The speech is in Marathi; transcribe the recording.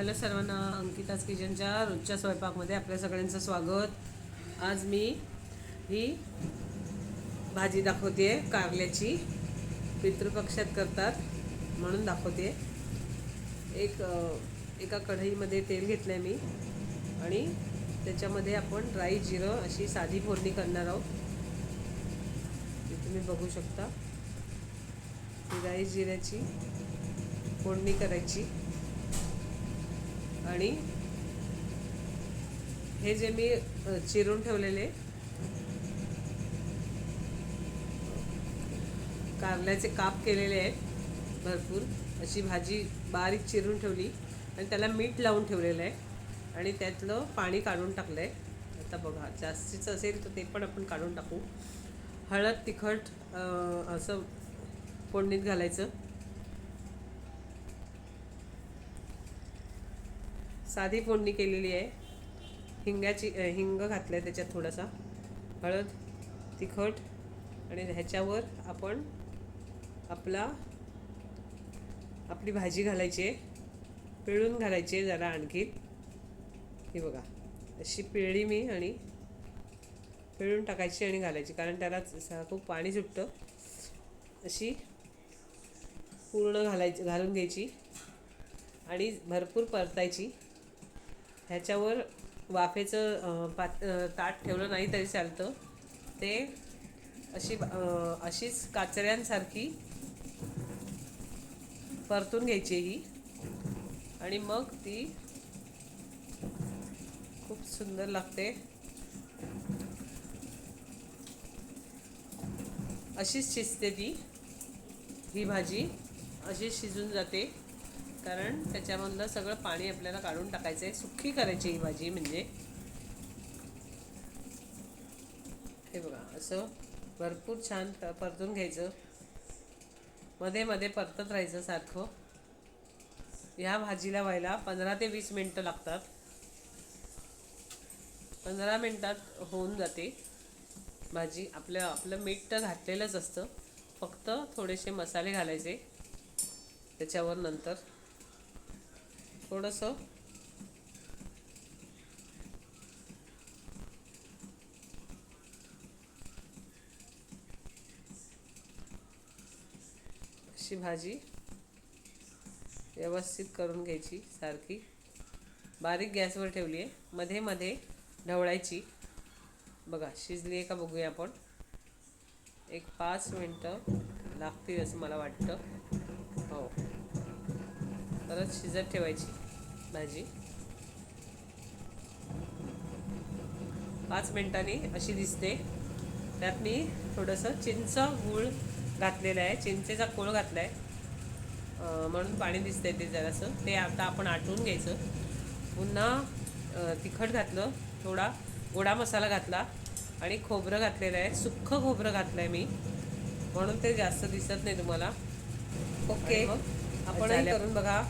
हॅलो सर्वांना अंकिताज किचनच्या रोजच्या स्वयंपाकमध्ये आपल्या सगळ्यांचं स्वागत. आज मी ही भाजी दाखवते कारल्याची. पितृपक्षात करतात म्हणून दाखवते. एक एका कढईमध्ये तेल घेतलं आहे मी आणि त्याच्यामध्ये आपण राई जिरं अशी साधी फोडणी करणार आहोत. ती तुम्ही बघू शकता. ही राई जिऱ्याची फोडणी करायची. आणि हे जे मी चिरून ठेवलेले कारल्याचे काप केलेले आहेत भरपूर अशी भाजी बारीक चिरून ठेवली आणि त्याला मीठ लावून ठेवलेलं आहे आणि त्यातलं पाणी काढून टाकलं आहे आता बघा जास्तीचं असेल तर ते पण आपण काढून टाकू. हळद तिखट असं फोडणीत घालायचं. साधी फोडणी केलेली आहे. हिंगाची हिंग घातलं आहे त्याच्यात थोडासा. हळद तिखट आणि ह्याच्यावर आपण आपला आपली भाजी घालायची आहे. पिळून घालायची आहे जरा आणखी ही बघा अशी पिळली मी आणि पिळून टाकायची आणि घालायची कारण त्याला खूप पाणी सुटतं. अशी पूर्ण घालायची घालून घ्यायची आणि भरपूर परतायची. ह्याच्यावर वाफेचं पात ताट ठेवलं नाही तरी चालतं. ते अशी अशीच काचऱ्यांसारखी परतून घ्यायची ही. आणि मग ती खूप सुंदर लागते. अशीच शिजते ती ही भाजी. अशीच शिजून जाते. कारण त्याच्यामधलं सगळं पाणी आपल्याला काढून टाकायचं आहे सुक्की करायची ही भाजी म्हणजे. हे बघा असं भरपूर छान परतून घ्यायचं. मध्ये मध्ये परतत राहायचं सारखं. ह्या भाजीला व्हायला पंधरा ते वीस मिनटं लागतात. पंधरा मिनटात होऊन जाते. भाजी आपलं आपलं मीठ तर घातलेलंच असतं. फक्त थोडेसे मसाले घालायचे. त्याच्यावर नंतर. थोडंसं. अशी भाजी व्यवस्थित करून घ्यायची सारखी. बारीक गॅसवर ठेवली आहे मध्ये मध्ये ढवळायची. बघा शिजली आहे का बघूया आपण. एक पाच मिनटं लागतील असं मला वाटतं. हो. परत शिजत ठेवायची. भाजी. पाच मिनिटांनी अशी दिसते. त्यात मी थोडंसं चिंच गूळ घातलेलं आहे. चिंचेचा कोळ घातला आहे म्हणून पाणी दिसतंय ते जरासं. ते आता आपण आटवून घ्यायचं. पुन्हा तिखट घातलं. थोडा गोडा मसाला घातला. आणि खोबरं घातलेलं आहे. सुक्खं खोबरं घातलं आहे मी. म्हणून ते जास्त दिसत नाही तुम्हाला. ओके. आपणही करून बघा.